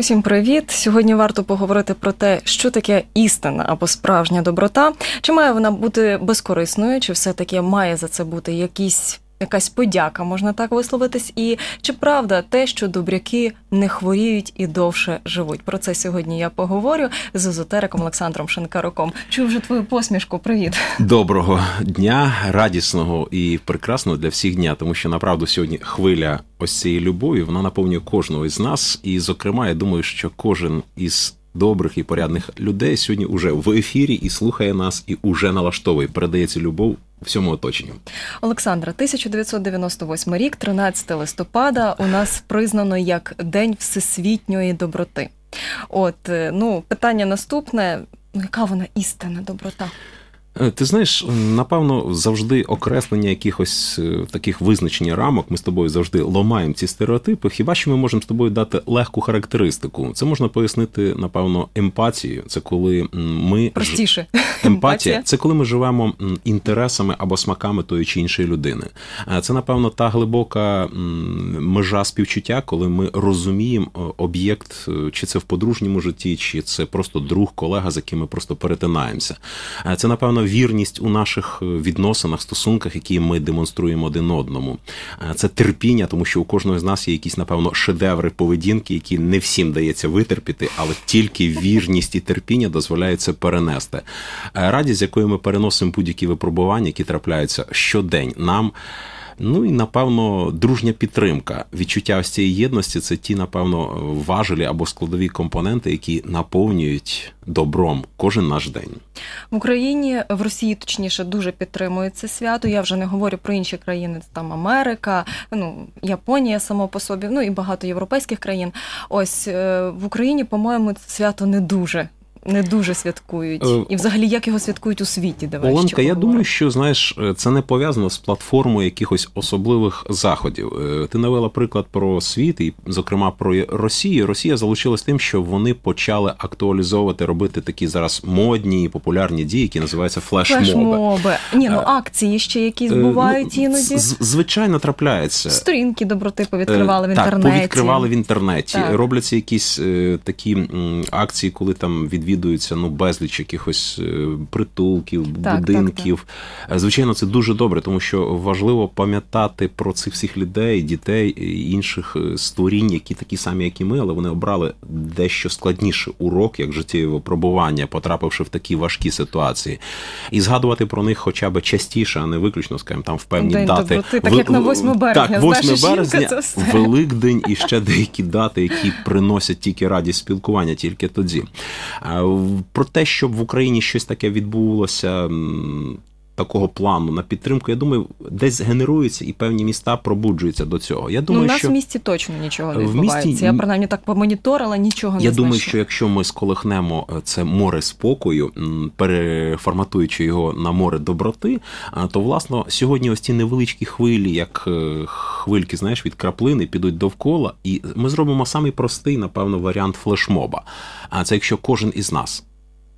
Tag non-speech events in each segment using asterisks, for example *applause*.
Усім привіт! Сьогодні варто поговорити про те, що таке істина або справжня доброта. Чи має вона бути безкорисною, чи все-таки має за це бути якісь. Якась подяка, можна так висловитись, і чи правда те, що добряки не хворіють і довше живуть? Про це сьогодні я поговорю з езотериком Олександром Шинкаруком. Чую вже твою посмішку. Привіт, доброго дня, радісного і прекрасного для всіх дня, тому що направду сьогодні хвиля ось цієї любові вона наповнює кожного із нас. І, зокрема, я думаю, що кожен із добрих і порядних людей сьогодні уже в ефірі і слухає нас, і уже налаштовує, передає цю любов всьому оточенню. Олександра, 1998 рік, 13 листопада, у нас признано як День всесвітньої доброти. От е, ну питання наступне: ну яка вона істина доброта? Е, ти знаєш, напевно, завжди окреслення якихось е, таких визначення рамок. Ми з тобою завжди ломаємо ці стереотипи. Хіба що ми можемо з тобою дати легку характеристику? Це можна пояснити, напевно, емпатією. Це коли ми простіше *laughs* емпатія. Це коли ми живемо інтересами або смаками тої чи іншої людини. Це, напевно, та глибока межа співчуття, коли ми розуміємо е, об'єкт, чи це в подружньому житті, чи це просто друг, колега, з яким ми просто перетинаємося. Це напевно напевно, вірність у наших е, відносинах, стосунках, які ми демонструємо один одному. Е, це терпіння, тому що у кожного з нас є якісь, напевно, шедеври поведінки, які не всім дається витерпіти, але тільки вірність і терпіння дозволяють це перенести. Е, радість, з якою ми переносимо будь-які випробування, які трапляються щодень, нам. Ну і напевно дружня підтримка. Відчуття ось цієї єдності це ті, напевно, важелі або складові компоненти, які наповнюють добром кожен наш день в Україні, в Росії точніше дуже підтримують свято. Я вже не говорю про інші країни, там Америка, ну Японія само по собі, ну і багато європейських країн. Ось е, в Україні, по-моєму, це свято не дуже не дуже святкують, е, і взагалі як його святкують у світі? Давай Оленка, я думаю, що знаєш, е, це не пов'язано з платформою якихось особливих заходів. Е, ти навела приклад про світ, і зокрема про Росію. Росія залучилась тим, що вони почали актуалізовувати, робити такі зараз модні і популярні дії, які називаються флешмоби. Флешмоби. Ні, ну акції ще якісь бувають ну, іноді. Звичайно, трапляється. Сторінки доброти повідкривали в інтернеті. Так, повідкривали в інтернеті. Так. Робляться якісь такі акції, коли там від відвідується ну безліч якихось е, притулків, так, будинків. Так, так. Звичайно, це дуже добре, тому що важливо пам'ятати про цих всіх людей, дітей і інших е, створінь, які такі самі, як і ми, але вони обрали дещо складніший урок, як життєве випробування, потрапивши в такі важкі ситуації, і згадувати про них хоча б частіше, а не виключно, скажімо, там в певні День дати. Доброти, так як на 8 березня. Так, 8 березня, Великдень і ще деякі дати, які приносять тільки радість спілкування, тільки тоді. Про те, щоб в Україні щось таке відбулося такого плану на підтримку, я думаю, десь генеруються і певні міста пробуджуються до цього. Я думаю, ну, у нас що в місті точно нічого не відбувається. Місті... Я принаймні так помоніторила, нічого не я думаю, що якщо ми сколихнемо е, це море спокою, переформатуючи його на море доброти, то власне сьогодні ось ці невеличкі хвилі, як е, хвильки, знаєш, від краплини підуть довкола, і ми зробимо самий простий, напевно, варіант флешмоба. А це якщо кожен із нас,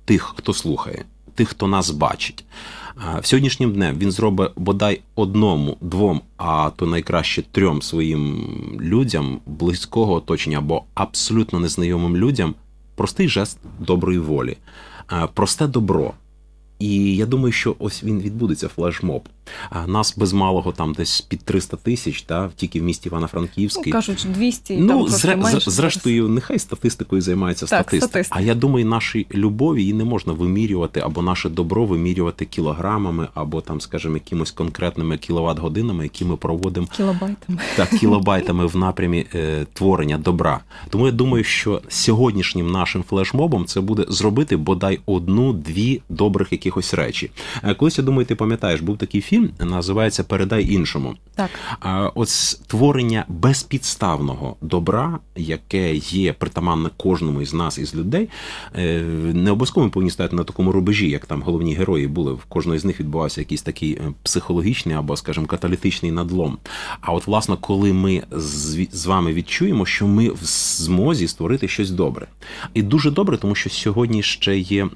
тих, хто слухає, тих, хто нас бачить. В сьогоднішнім днем він зробить бодай одному, двом, а то найкраще трьом своїм людям близького оточення або абсолютно незнайомим людям простий жест доброї волі, просте добро. І я думаю, що ось він відбудеться флешмоб. Нас без малого там десь під 300 тисяч, та тільки в місті Івано-Франківський. Ну, кажуть, 200, ну, там зре, менше. зрештою, нехай статистикою займається так, статистика. статистика. А я думаю, нашій любові її не можна вимірювати, або наше добро вимірювати кілограмами, або там, скажімо, якимось конкретними кіловат-годинами, які ми проводимо кілобайтами так, кілобайтами в напрямі е, творення добра. Тому я думаю, що сьогоднішнім нашим флешмобом це буде зробити бодай одну-дві добрих якихось речі. Е, колись я думаю, ти пам'ятаєш, був такий фільм фільм називається Передай іншому. Так. А ось створення безпідставного добра, яке є притаманне кожному із нас, із людей, е, не обов'язково повинні стати на такому рубежі, як там головні герої були. В кожного з них відбувався якийсь такий е, психологічний або, скажімо, каталітичний надлом. А от, власне, коли ми з вами відчуємо, що ми в змозі створити щось добре. І дуже добре, тому що сьогодні ще є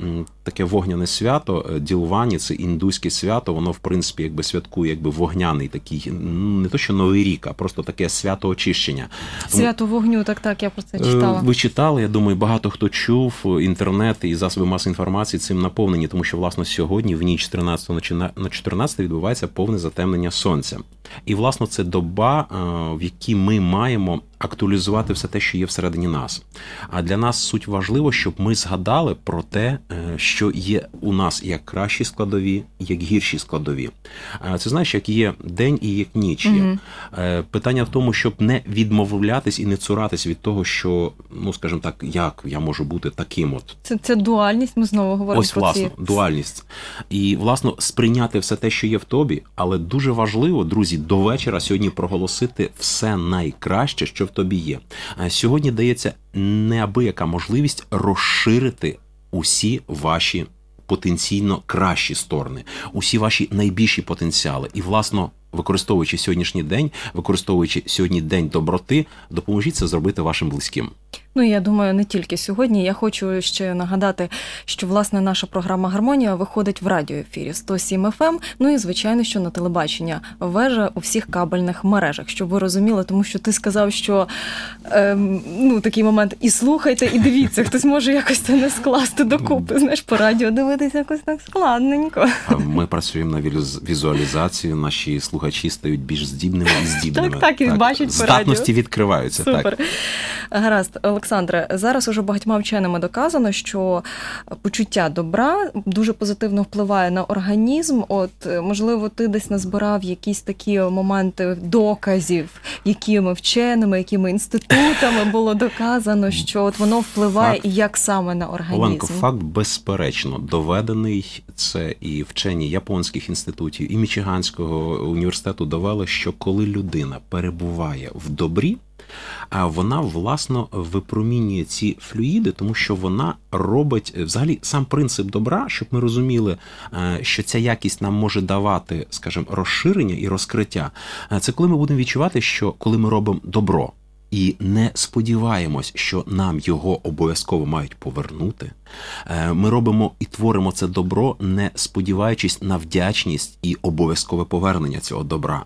таке вогняне свято, е, ділування, це індуське свято, воно в принципі якби святкує якби вогняний такий, ну, не то що новий рік, а просто таке свято очищення. Свято вогню, так так, я про це Е, читала. Ви читали, я думаю, багато хто чув. Інтернет і засоби масової інформації цим наповнені, тому що власне сьогодні, в ніч 13 на чина- 14 відбувається повне затемнення сонця. І власне це доба, е, в якій ми маємо актуалізувати все те, що є всередині нас. А для нас суть важливо, щоб ми згадали про те, е, що є у нас як кращі складові, як гірші складові. Е, Це знаєш, як є день і як ніч є. Е, Питання в тому, щоб не відмовлятись і не цуратись від того, що, ну скажімо так, як я можу бути таким от. Це, це дуальність, ми знову говоримо Ось про власне, ці дуальність. І власно сприйняти все те, що є в тобі, але дуже важливо, друзі, до вечора сьогодні проголосити все найкраще, що в тобі є. Сьогодні дається неабияка можливість розширити усі ваші потенційно кращі сторони, усі ваші найбільші потенціали. І, власно, використовуючи сьогоднішній день, використовуючи сьогодні день доброти, допоможіть це зробити вашим близьким. Ну я думаю, не тільки сьогодні. Я хочу ще нагадати, що власне наша програма Гармонія виходить в радіоефірі 107 FM, Ну і звичайно, що на телебачення вежа у всіх кабельних мережах, щоб ви розуміли, тому що ти сказав, що ем, ну такий момент і слухайте, і дивіться, хтось може якось це не скласти докупи. Знаєш, по радіо дивитися якось так складненько. Ми працюємо на візуалізацію. Наші слухачі стають більш здібними і здібними. Так, так, і бачать по здатності радіо. відкриваються. Супер. Так Гаразд, Олександре, зараз уже багатьма вченими доказано, що почуття добра дуже позитивно впливає на організм. От, е, можливо, ти десь назбирав якісь такі моменти доказів, якими вченими, якими інститутами було доказано, що от воно впливає Факт. і як саме на організм. Оленко, факт безперечно доведений. Це і вчені японських інститутів, і Мічиганського університету довели, що коли людина перебуває в добрі. Вона власно випромінює ці флюїди, тому що вона робить е, взагалі сам принцип добра, щоб ми розуміли, е, що ця якість нам може давати, скажімо, розширення і розкриття. Е, Це коли ми будемо відчувати, що коли ми робимо добро. І не сподіваємось, що нам його обов'язково мають повернути. Е, Ми робимо і творимо це добро, не сподіваючись на вдячність і обов'язкове повернення цього добра.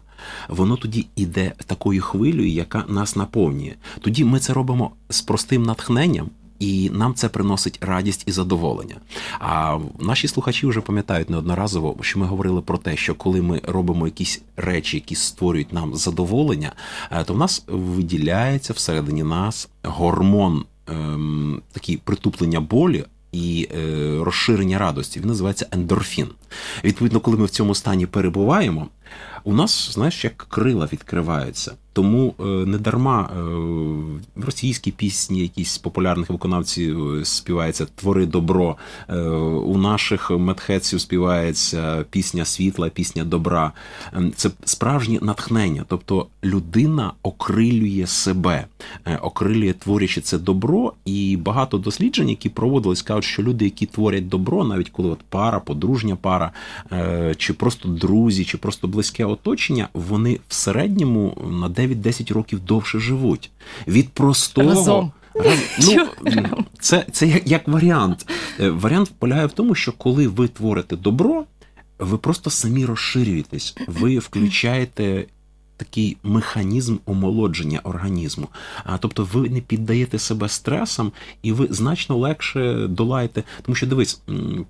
Воно тоді іде такою хвилею, яка нас наповнює. Тоді ми це робимо з простим натхненням. І нам це приносить радість і задоволення. А наші слухачі вже пам'ятають неодноразово, що ми говорили про те, що коли ми робимо якісь речі, які створюють нам задоволення, е, то в нас виділяється всередині нас гормон ем, такий притуплення болі. І е, розширення радості він називається ендорфін. Відповідно, коли ми в цьому стані перебуваємо, у нас, знаєш, як крила відкриваються. Тому е, не дарма е, в російській пісні, якісь популярних виконавців е, співається Твори добро. Е, у наших медхетсів співається пісня світла, пісня добра. Ем, Це справжнє натхнення. Тобто людина окрилює себе, е, окрилює творячи це добро. І багато досліджень, які проводились, кажуть, що люди, які творять добро, навіть коли от пара, подружня пара, е, чи просто друзі, чи просто близьке оточення, вони в середньому на 9-10 років довше живуть. Від простого. Разом. Раз- ну, *laughs* це, це як, як варіант. Е, Варіант полягає в тому, що коли ви творите добро, ви просто самі розширюєтесь, ви включаєте такий механізм омолодження організму. А тобто ви не піддаєте себе стресам, і ви значно легше долаєте. Тому що дивись,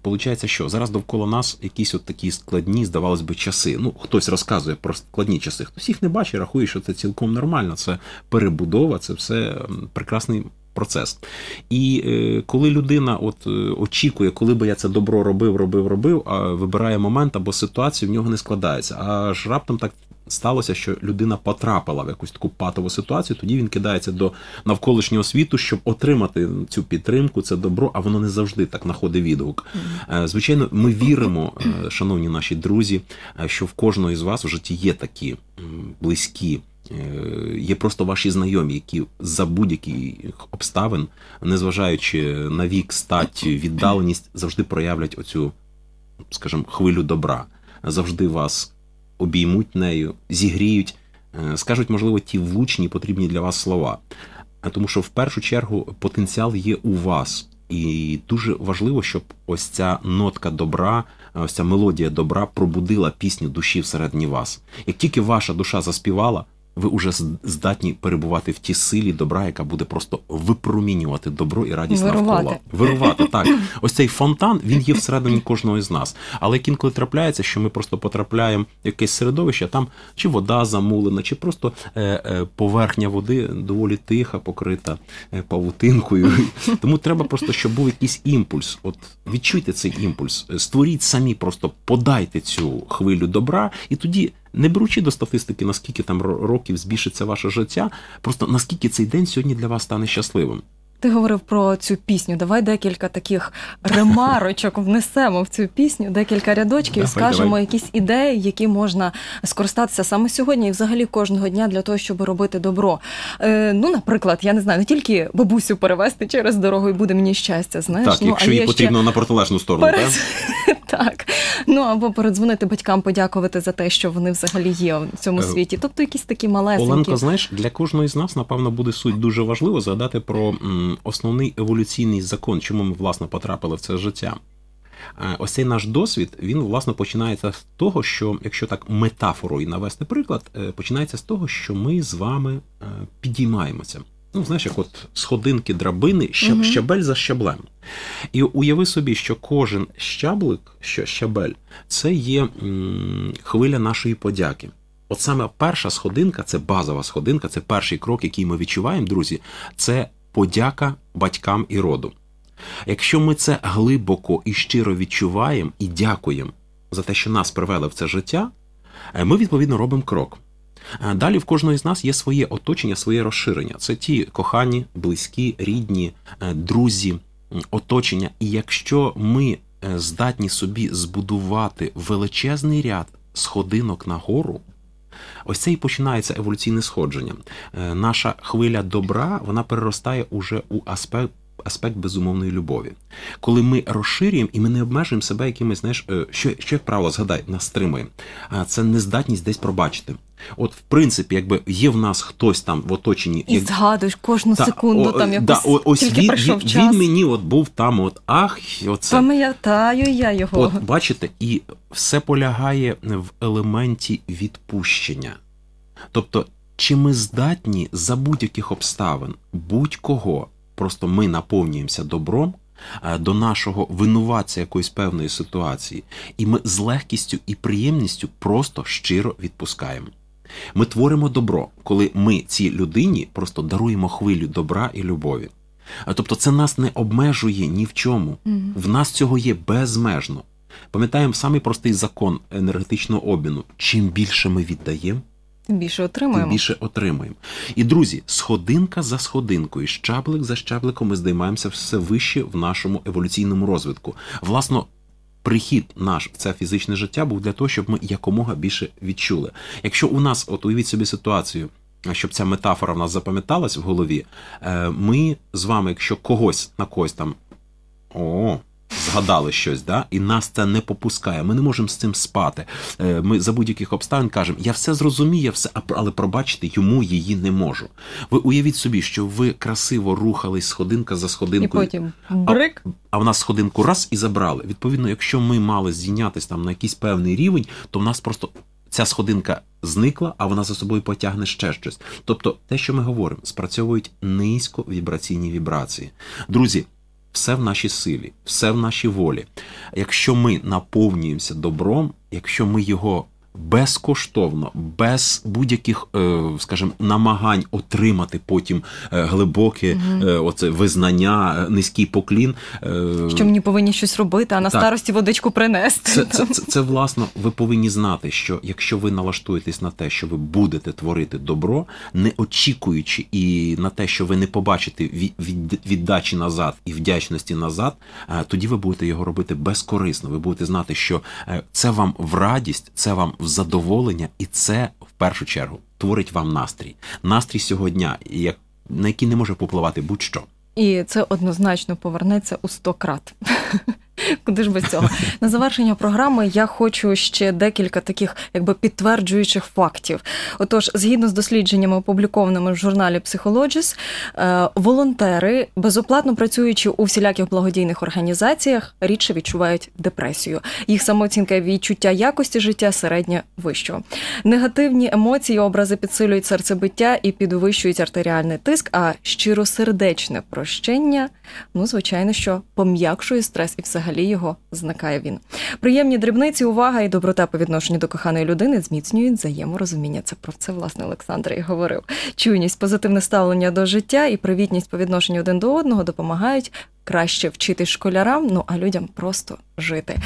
виходить, що зараз довкола нас якісь от такі складні, здавалось би, часи. Ну, хтось розказує про складні часи, хтось їх не бачить, рахує, що це цілком нормально. Це перебудова, це все прекрасний. Процес. І е, коли людина от е, очікує, коли би я це добро робив, робив, робив, а вибирає момент або ситуацію, в нього не складається. Аж раптом так сталося, що людина потрапила в якусь таку патову ситуацію, тоді він кидається до навколишнього світу, щоб отримати цю підтримку, це добро, а воно не завжди так знаходить відгук. Е, Звичайно, ми віримо, е, шановні наші друзі, е, що в кожного із вас в житті є такі близькі. Є просто ваші знайомі, які за будь-яких обставин, незважаючи на вік, стать, віддаленість, завжди проявлять оцю, скажімо, хвилю добра. Завжди вас обіймуть нею, зігріють, е, скажуть, можливо, ті влучні потрібні для вас слова. Тому що в першу чергу потенціал є у вас. І дуже важливо, щоб ось ця нотка добра, ось ця мелодія добра пробудила пісню душі всередині вас. Як тільки ваша душа заспівала, ви вже здатні перебувати в тій силі добра, яка буде просто випромінювати добро і радість Вирувати. навколо. Вирувати, так. *laughs* Ось цей фонтан, він є всередині кожного з нас. Але як інколи трапляється, що ми просто потрапляємо в якесь середовище, а там чи вода замулена, чи просто е, е, поверхня води доволі тиха, покрита е, павутинкою. *laughs* Тому треба просто, щоб був якийсь імпульс. От відчуйте цей імпульс, створіть самі, просто подайте цю хвилю добра, і тоді. Не беручи до статистики, наскільки там років збільшиться ваше життя, просто наскільки цей день сьогодні для вас стане щасливим. Ти говорив про цю пісню. Давай декілька таких ремарочок внесемо в цю пісню, декілька рядочків і Давай, скажемо давай. якісь ідеї, які можна скористатися саме сьогодні і взагалі кожного дня для того, щоб робити добро. Е, ну, наприклад, я не знаю, не тільки бабусю перевести через дорогу і буде мені щастя. Знаєш, так, ну, якщо а їй потрібно на протилежну сторону, Перед... так? *laughs* так. Ну або передзвонити батькам, подякувати за те, що вони взагалі є в цьому Е, світі. Тобто якісь такі малесенькі. Оленко, знаєш, для кожної з нас, напевно, буде суть дуже важливо згадати про основний еволюційний закон, чому ми власне потрапили в це життя. Е, Ось цей наш досвід, він власне починається з того, що якщо так метафорою навести приклад, е, починається з того, що ми з вами підіймаємося. Ну, знаєш, як от сходинки драбини, ща- Мгм. щабель за щаблем. І уяви собі, що кожен щаблик, що щабель, це є м, хвиля нашої подяки. От саме перша сходинка, це базова сходинка, це перший крок, який ми відчуваємо, друзі, це подяка батькам і роду. Якщо ми це глибоко і щиро відчуваємо і дякуємо за те, що нас привели в це життя, е, ми відповідно робимо крок. Е, Далі в кожного з нас є своє оточення, своє розширення. Це ті кохані, близькі, рідні, е, друзі, оточення. І якщо ми е, здатні собі збудувати величезний ряд сходинок нагору, ось це і починається еволюційне сходження. Наша хвиля добра вона переростає уже у аспект. Аспект безумовної любові, коли ми розширюємо і ми не обмежуємо себе якимось, знаєш, що, що як правило, згадай, нас стримує. Це нездатність десь пробачити. От, в принципі, якби є в нас хтось там в оточенні, І як- згадуєш кожну Та, секунду, о, там да, о- ось тільки він, прийшов він, час. він мені от був там, от ах, оце. Пам'ятаю я його. От бачите, і все полягає в елементі відпущення. Тобто, чи ми здатні за будь-яких обставин будь-кого, просто ми наповнюємося добром е, до нашого винуватця якоїсь певної ситуації, і ми з легкістю і приємністю просто щиро відпускаємо. Ми творимо добро, коли ми цій людині просто даруємо хвилю добра і любові. Тобто це нас не обмежує ні в чому. В нас цього є безмежно. Пам'ятаємо самий простий закон енергетичного обміну. Чим більше ми віддаємо, Тим більше тим більше отримаємо. І друзі, сходинка за сходинкою, щаблик за щабликом ми здіймаємося все вище в нашому еволюційному розвитку. Власно, прихід наш в це фізичне життя був для того, щоб ми якомога більше відчули. Якщо у нас, от уявіть собі ситуацію. Щоб ця метафора в нас запам'яталась в голові, е, ми з вами, якщо когось на когось там о, згадали щось, да? і нас це не попускає. Ми не можемо з цим спати. Е, Ми за будь-яких обставин кажемо, я все зрозумію, я все, але пробачити йому її не можу. Ви уявіть собі, що ви красиво рухались сходинка за І сходинкою. потім брик. А в нас сходинку раз і забрали. Відповідно, якщо ми мали здійнятися там на якийсь певний рівень, то в нас просто ця сходинка зникла, а вона за собою потягне ще щось. Тобто, те, що ми говоримо, спрацьовують низьковібраційні вібрації. Друзі, все в нашій силі, все в нашій волі. Якщо ми наповнюємося добром, якщо ми його безкоштовно, без будь-яких, е, скажімо, намагань отримати потім е, глибоке е, оце визнання, низький поклін. Що мені повинні щось робити, а на Так. старості водичку принести. це, це, це, це власно, ви повинні знати, що якщо ви налаштуєтесь на те, що ви будете творити добро, не очікуючи і на те, що ви не побачите від, від, віддачі назад і вдячності назад, тоді ви будете його робити безкорисно. Ви будете знати, що це вам в радість, це вам в задоволення, і це в першу чергу творить вам настрій. Настрій сьогодні, як на який не може попливати будь-що. І це однозначно повернеться у сто крат. *laughs* Куди ж без цього? На завершення програми я хочу ще декілька таких якби підтверджуючих фактів. Отож, згідно з дослідженнями, опублікованими в журналі Psychologist, е, волонтери, безоплатно працюючи у всіляких благодійних організаціях, рідше відчувають депресію. Їх самооцінка відчуття якості життя середньо вищого. Негативні емоції, образи підсилюють серцебиття і підвищують артеріальний тиск, а щиросердечне прощення, ну, звичайно, що пом'якшує стрес і взагалі його зникає він. Приємні дрібниці, увага і доброта по відношенню до коханої людини зміцнюють взаєморозуміння. Це про це власне Олександр і говорив. Чуйність, позитивне ставлення до життя і привітність по відношенню один до одного допомагають краще вчити школярам, ну а людям просто жити.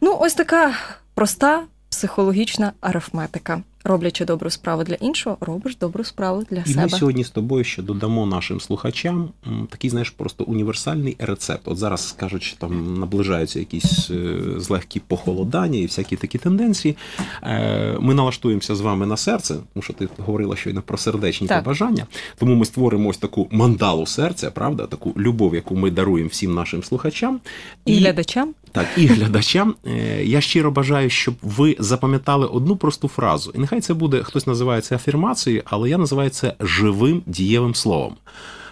Ну, ось така проста психологічна арифметика. Роблячи добру справу для іншого, робиш добру справу для І себе. ми сьогодні з тобою ще додамо нашим слухачам такий, знаєш, просто універсальний рецепт. От зараз скажуть, що там наближаються якісь е, злегкі похолодання і всякі такі тенденції. Е, Ми налаштуємося з вами на серце, тому що ти говорила щойно про сердечні Так. побажання. Тому ми створимо ось таку мандалу серця, правда, таку любов, яку ми даруємо всім нашим слухачам. І глядачам Так, і глядачам. Е, Я щиро бажаю, щоб ви запам'ятали одну просту фразу. І нехай це буде, хтось називає це афірмацією, але я називаю це живим дієвим словом.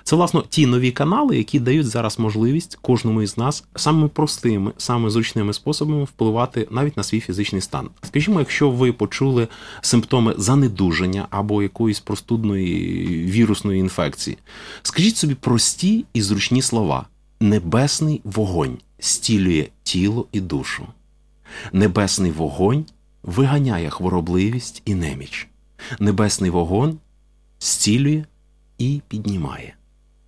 Це, власне, ті нові канали, які дають зараз можливість кожному із нас самими простими, самими зручними способами впливати навіть на свій фізичний стан. Скажімо, якщо ви почули симптоми занедуження або якоїсь простудної вірусної інфекції, скажіть собі прості і зручні слова: небесний вогонь стілює тіло і душу. Небесний вогонь виганяє хворобливість і неміч. Небесний вогонь зцілює і піднімає.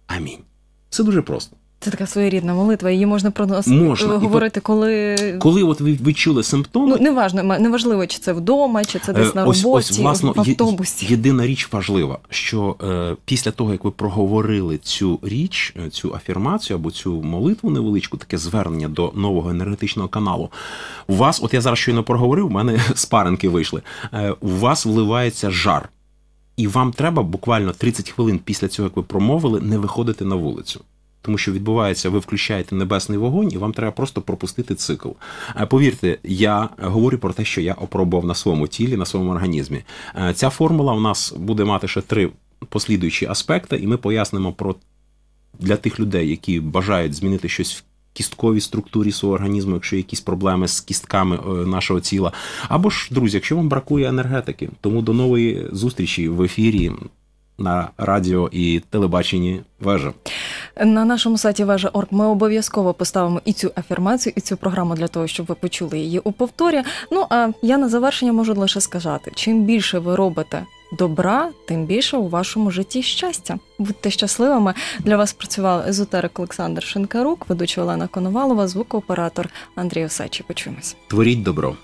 Амінь. Це дуже просто. Це така своєрідна молитва. Її можна проносити Можна. Говорити, коли Коли от ви відчули симптоми, ну неважно, неважливо, чи це вдома, чи це десь Е, на ось, роботі, ось, власно, в автобусі. Є, єдина річ важлива, що е, після того, як ви проговорили цю річ, е, цю афірмацію або цю молитву невеличку, таке звернення до нового енергетичного каналу, у вас, от я зараз щойно проговорив, у мене *laughs* спаренки вийшли, е, у вас вливається жар. І вам треба буквально 30 хвилин після цього, як ви промовили, не виходити на вулицю. Тому що відбувається, ви включаєте небесний вогонь, і вам треба просто пропустити цикл. Е, Повірте, я говорю про те, що я опробував на своєму тілі, на своєму організмі. Е, Ця формула у нас буде мати ще три послідуючі аспекти, і ми пояснимо про для тих людей, які бажають змінити щось в кістковій структурі свого організму, якщо якісь проблеми з кістками е, нашого тіла. Або ж, друзі, якщо вам бракує енергетики, тому до нової зустрічі в ефірі на радіо і телебаченні вежа. На нашому сайті Вежа.орг ми обов'язково поставимо і цю афірмацію, і цю програму для того, щоб ви почули її у повторі. Ну а я на завершення можу лише сказати: чим більше ви робите добра, тим більше у вашому житті щастя. Будьте щасливими. Для вас працював езотерик Олександр Шинкарук, ведуча Олена Коновалова, звукооператор Андрій Осечі. Почуємось. Творіть добро.